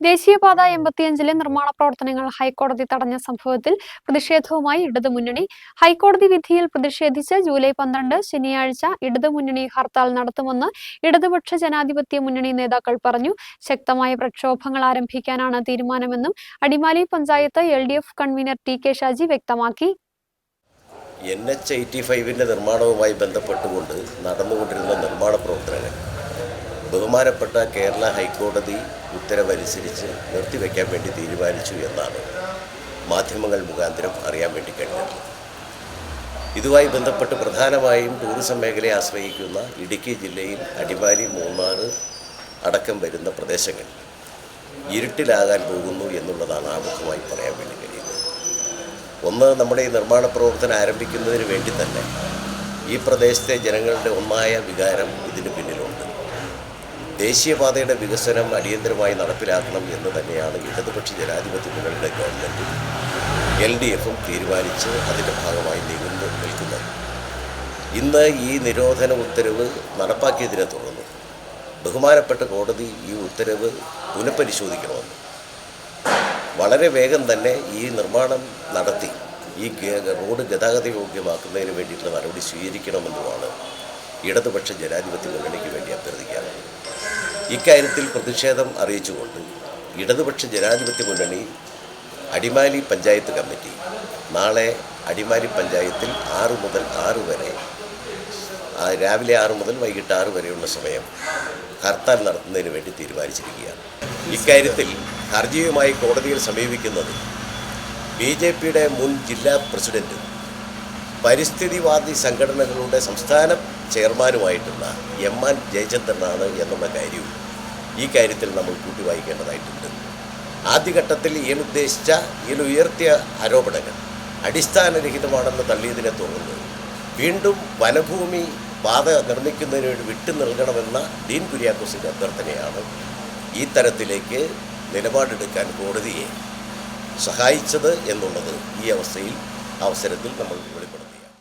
ദേശീയപാത എൺപത്തിയഞ്ചിലെ നിർമ്മാണ പ്രവർത്തനങ്ങൾ ഹൈക്കോടതി തടഞ്ഞ സംഭവത്തിൽ പ്രതിഷേധവുമായി ഇടതു മുന്നണി ഹൈക്കോടതി വിധിയിൽ പ്രതിഷേധിച്ച് ജൂലൈ പന്ത്രണ്ട് ശനിയാഴ്ച ഇടതുമുന്നണി ഹർത്താൽ നടത്തുമെന്ന് ഇടതുപക്ഷ ജനാധിപത്യ മുന്നണി നേതാക്കൾ പറഞ്ഞു. ശക്തമായ പ്രക്ഷോഭങ്ങൾ ആരംഭിക്കാനാണ് തീരുമാനമെന്നും Adimali panchayat L D F convener T K Shaji വ്യക്തമാക്കി. എൻ എച്ച് എയ്റ്റി ഫൈവിന്റെ നിർമ്മാണവുമായി ബന്ധപ്പെട്ടുകൊണ്ട് നടന്നുകൊണ്ടിരുന്ന നിർമ്മാണ പ്രവർത്തനങ്ങൾ ബഹുമാനപ്പെട്ട കേരള ഹൈക്കോടതി ഉത്തരവനുസരിച്ച് നിർത്തിവെക്കാൻ വേണ്ടി തീരുമാനിച്ചു എന്നാണ് മാധ്യമങ്ങൾ മുഖാന്തരം അറിയാൻ വേണ്ടി കഴിഞ്ഞത് ഇതുമായി ബന്ധപ്പെട്ട് പ്രധാനമായും ടൂറിസം മേഖലയെ ആശ്രയിക്കുന്ന ഇടുക്കി ജില്ലയിൽ അടിമാലി മൂന്നാർ അടക്കം വരുന്ന പ്രദേശങ്ങൾ ഇരുട്ടിലാകാൻ പോകുന്നു എന്നുള്ളതാണ് ആമുഖമായി പറയാൻ വേണ്ടി കഴിയുന്നത്. ഒന്ന് നമ്മുടെ ഈ നിർമ്മാണ പ്രവർത്തനം ആരംഭിക്കുന്നതിന് വേണ്ടി തന്നെ ഈ പ്രദേശത്തെ ജനങ്ങളുടെ ഒന്നായ വികാരം ഇതിന് പിന്നിലുണ്ട്. ദേശീയപാതയുടെ വികസനം അടിയന്തരമായി നടപ്പിലാക്കണം എന്ന് തന്നെയാണ് ഇടതുപക്ഷ ജനാധിപത്യ മുന്നണിയുടെ ഗവൺമെന്റും എൽ ഡി എഫും തീരുമാനിച്ച് അതിന്റെ ഭാഗമായി നീങ്ങുന്നു നിൽക്കുന്നത്. ഇന്ന് ഈ നിരോധന ഉത്തരവ് നടപ്പാക്കിയതിനെ തുടർന്ന് ബഹുമാനപ്പെട്ട കോടതി ഈ ഉത്തരവ് പുനഃപരിശോധിക്കണമെന്ന്. വളരെ വേഗം തന്നെ ഈ നിർമ്മാണം നടത്തി ഈ റോഡ് ഗതാഗത യോഗ്യമാക്കുന്നതിന് വേണ്ടിയിട്ടുള്ള നടപടി സ്വീകരിക്കണമെന്നുമാണ് ഇടതുപക്ഷ ജനാധിപത്യ മുന്നണിക്ക് വേണ്ടി അഭ്യർത്ഥിക്കാറുള്ളത്. ഇക്കാര്യത്തിൽ പ്രതിഷേധം അറിയിച്ചുകൊണ്ട് ഇടതുപക്ഷ ജനാധിപത്യ മുന്നണി അടിമാലി പഞ്ചായത്ത് കമ്മിറ്റി നാളെ അടിമാലി പഞ്ചായത്തിൽ ആറ് മുതൽ ആറ് വരെ രാവിലെ ആറ് മുതൽ വൈകിട്ട് ആറ് വരെയുള്ള സമയം ഹർത്താൽ നടത്തുന്നതിന് വേണ്ടി തീരുമാനിച്ചിരിക്കുകയാണ്. ഇക്കാര്യത്തിൽ ഹർജിയുമായി കോടതിയിൽ സമീപിക്കുന്നത് ബി ജെ പിയുടെ മുൻ ജില്ലാ പ്രസിഡന്റ് പരിസ്ഥിതിവാദി സംഘടനകളുടെ സംസ്ഥാന ചെയർമാനുമായിട്ടുള്ള എം ആൻ ജയചന്ദ്രനാണ് എന്നുള്ള കാര്യവും ഈ കാര്യത്തിൽ നമ്മൾ കൂട്ടി വായിക്കേണ്ടതായിട്ടുണ്ട് ആദ്യഘട്ടത്തിൽ ഇയാൾ ഉദ്ദേശിച്ച ആരോപണങ്ങൾ അടിസ്ഥാനരഹിതമാണെന്ന് തള്ളിയതിനെ തുടർന്ന് വീണ്ടും വനഭൂമി പാത നിർമ്മിക്കുന്നതിന് വേണ്ടി വിട്ടു നൽകണമെന്ന ഡീൻ കുര്യാക്കോസിന്റെ അഭ്യർത്ഥനയാണ് ഈ തരത്തിലേക്ക് നിലപാടെടുക്കാൻ കോടതിയെ സഹായിച്ചത് എന്നുള്ളത് ഈ അവസ്ഥയിൽ അവസരത്തിൽ നമ്മൾ വെളിപ്പെടുത്തും.